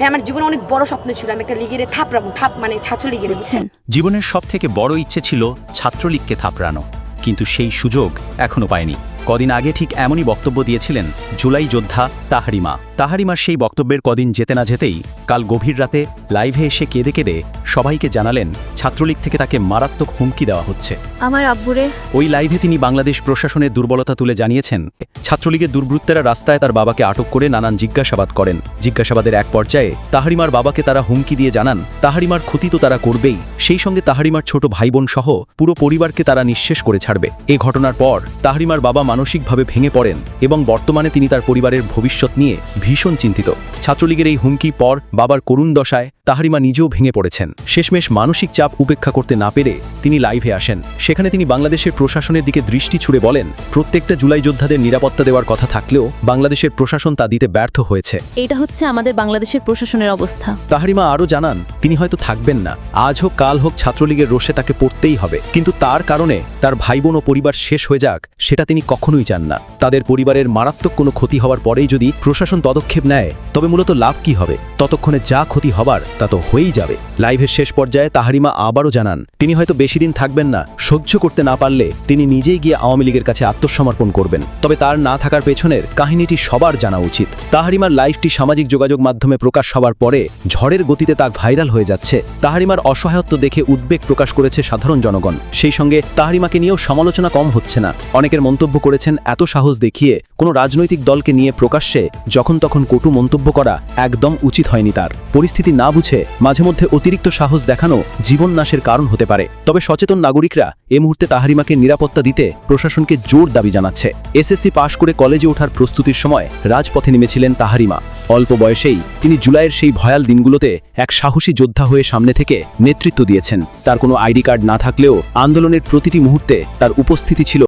ভাই আমার জীবনে অনেক বড় স্বপ্ন ছিল। আমি একটা লিগের থাপড়াবো থাপ মানে ছাত্রলীগের দিচ্ছেন বুঝছেন? জীবনের সবথেকে বড় ইচ্ছে ছিল ছাত্রলীগকে থাপড়ানো। কিন্তু সেই সুযোগ এখনও পায়নি কদিন আগে ঠিক এমনই বক্তব্য দিয়েছিলেন জুলাই যোদ্ধা তাহারিমা। তাহারিমার সেই বক্তব্যের কদিন যেতে না যেতেই কাল গভীর রাতে লাইভে এসে কেঁদে কেঁদে সবাইকে জানালেন ছাত্রলীগ থেকে তাকে মারাত্মক হুমকি দেওয়া হচ্ছে। আমার আব্বুরে। ওই লাইভে তিনি বাংলাদেশ প্রশাসনের দুর্বলতা তুলে জানিয়েছেন ছাত্রলীগের দুর্বৃত্তরা রাস্তায় তার বাবাকে আটক করে নানান জিজ্ঞাসাবাদ করেন। জিজ্ঞাসাবাদের এক পর্যায়ে তাহারিমার বাবাকে তারা হুমকি দিয়ে জানান তাহারিমার ক্ষতি তো তারা করবেই সেই সঙ্গে তাহারিমার ছোট ভাইবোন সহ পুরো পরিবারকে তারা নিঃশেষ করে ছাড়বে। এ ঘটনার পর তাহারিমার বাবা মানসিকভাবে ভেঙে পড়েন এবং বর্তমানে তিনি তার পরিবারের ভবিষ্যৎ নিয়ে ভীষণ চিন্তিত। ছাত্রলীগের এই হুমকি পর বাবার করুণ দশায় তাহারিমা নিজেও ভেঙে পড়েছেন। শেষমেশ মানসিক চাপ উপেক্ষা করতে না পেরে তিনি লাইভে আসেন। সেখানে তিনি বাংলাদেশের প্রশাসনের দিকে দৃষ্টি ছুড়ে বলেন প্রত্যেকটা জুলাই যোদ্ধাদের নিরাপত্তা দেওয়ার কথা থাকলেও বাংলাদেশের প্রশাসন তা দিতে ব্যর্থ হয়েছে। এইটা হচ্ছে আমাদের বাংলাদেশের প্রশাসনের অবস্থা। তাহারিমা আরও জানান তিনি হয়তো থাকবেন না। আজ হোক কাল হোক ছাত্রলীগের রোষে তাকে পড়তেই হবে। কিন্তু তার কারণে তার ভাইবোন ও পরিবার শেষ হয়ে যাক সেটা তিনি কখনোই চান না। তাদের পরিবারের মারাত্মক কোনো ক্ষতি হওয়ার পরেই যদি প্রশাসন পদক্ষেপ নেয় তবে মূলত লাভ কি হবে? ততক্ষণে যা ক্ষতি হবার তা তো হয়েই যাবে। লাইভের শেষ পর্যায়ে তাহারিমা আবারও জানান, তিনি হয়তো বেশি দিন থাকবেন না, সহ্য করতে না পারলে তিনি নিজেই গিয়ে আওয়ামী লীগের কাছে আত্মসমর্পণ করবেন। তবে তার না থাকার পেছনের কাহিনীটি সবার জানা উচিত। তাহারিমার লাইভটি সামাজিক যোগাযোগ মাধ্যমে প্রকাশ হওয়ার পরে ঝড়ের গতিতে তা ভাইরাল হয়ে যাচ্ছে। তাহারিমার অসহায়ত্ব দেখে উদ্বেগ প্রকাশ করেছে সাধারণ জনগণ। সেই সঙ্গে তাহারিমাকে নিয়েও সমালোচনা কম হচ্ছে না। অনেকের মন্তব্য করেছেন, এত সাহস দেখিয়ে কোনো রাজনৈতিক দলকে নিয়ে প্রকাশ্যে যখন তখন কটু মন্তব্য করা একদম উচিত হয়নি তার। পরিস্থিতি না বুঝে মাঝে মধ্যে অতিরিক্ত সাহস দেখানো জীবন নাশের কারণ হতে পারে। তবে সচেতন নাগরিকরা এ মুহূর্তে তাহারিমাকে নিরাপত্তা দিতে প্রশাসনকে জোর দাবি জানাচ্ছে। এসএসসি পাশ করে কলেজে ওঠার প্রস্তুতির সময় রাজপথে নেমেছিলেন তাহারিমা। অল্প বয়সেই তিনি জুলাইয়ের সেই ভয়াল দিনগুলোতে এক সাহসী যোদ্ধা হয়ে সামনে থেকে নেতৃত্ব দিয়েছেন। তার কোনো আইডি কার্ড না থাকলেও আন্দোলনের প্রতিটি মুহূর্তে তার উপস্থিতি ছিল